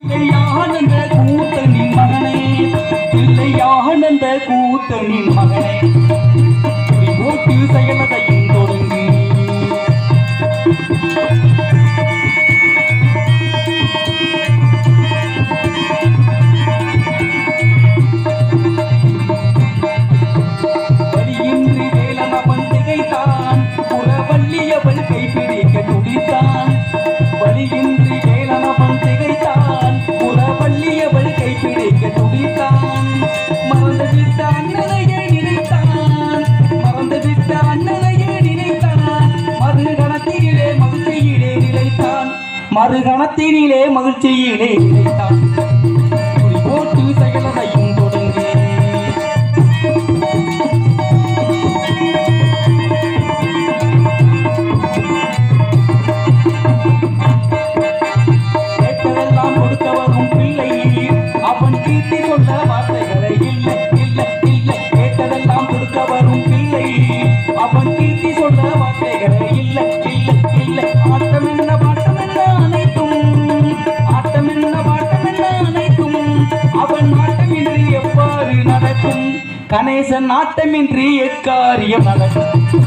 கூத்தனின் மகனே பிள்ளையானந்த போட்டு செயலதை மறுகணத்தினிலே மகிழ்ச்சியிலே கணேசன் நாட்டமின்றி எக்காரிய மகன்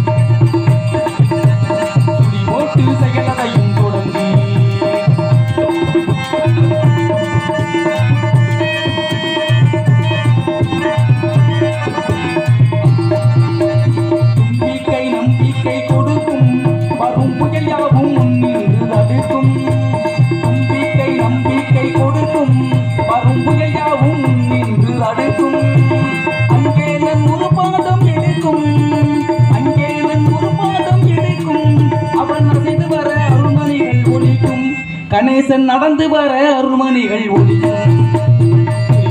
கணேசன் நடந்து வர அருள்மணிகள் ஒளியும்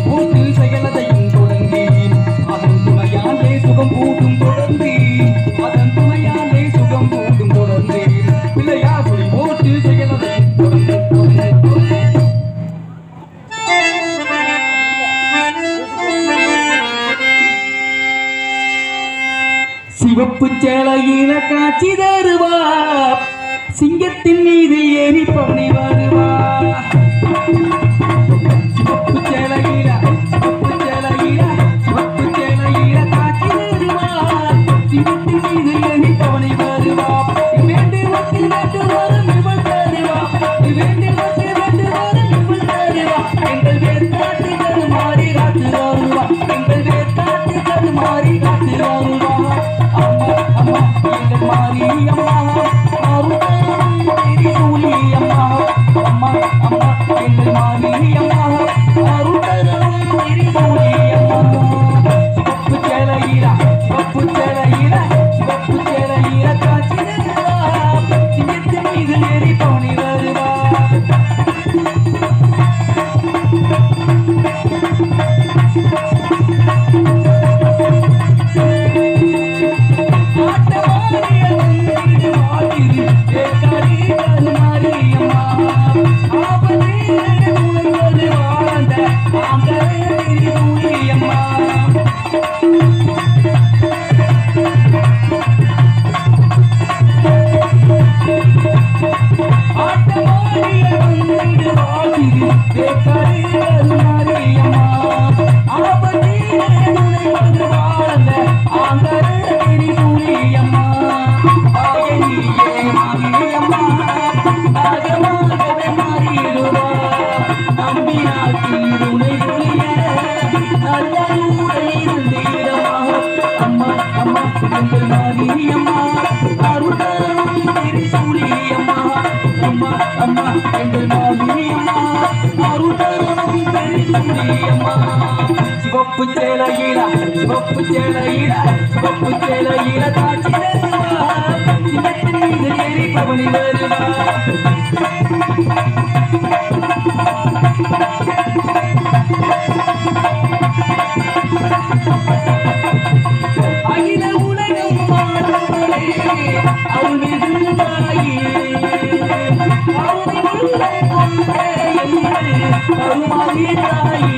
கூட்டில் சிவப்பு சேலையில காட்சி தருவா சிங்கத்தின் மீது ஏறி பவனி வருவா. மாறி அம்மா அம்மா மாறி அம்மா. சிவப்பு சேலையில சிவப்பு சேலையில சிவப்பு சேலையில தாட்சி வருவா சிவத்தின் மீது ஏறி பவனி வருவா 我遇到一。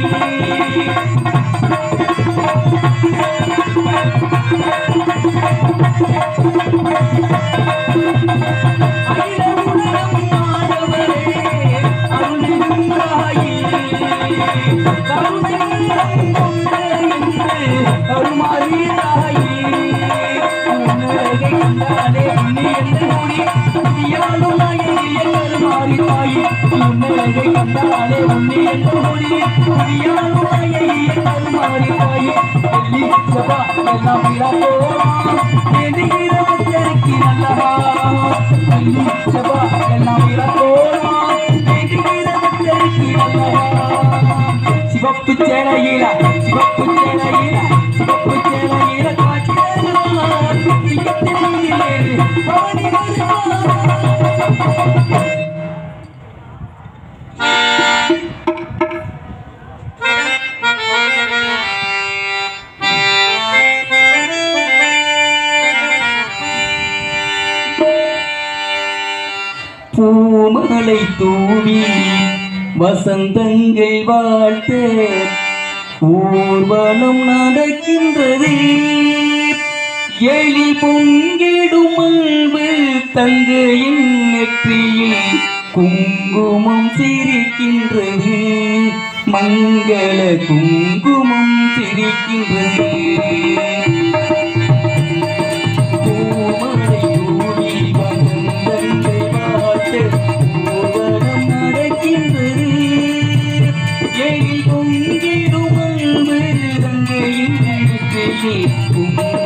சிவப்பு சேலையில சிவப்பு சேலையில சிவப்பு சேலையில காட்சி பூமலை தூவி வசந்தங்கள் வாழ்த்து. ஊர்வலம் நடக்கின்றது. எலி பொங்கிடும் அன்பு தங்கையின் நெற்றியில் குங்குமம் சிரிக்கின்றது. மங்கள குங்குமம் சிரிக்கின்றது. You.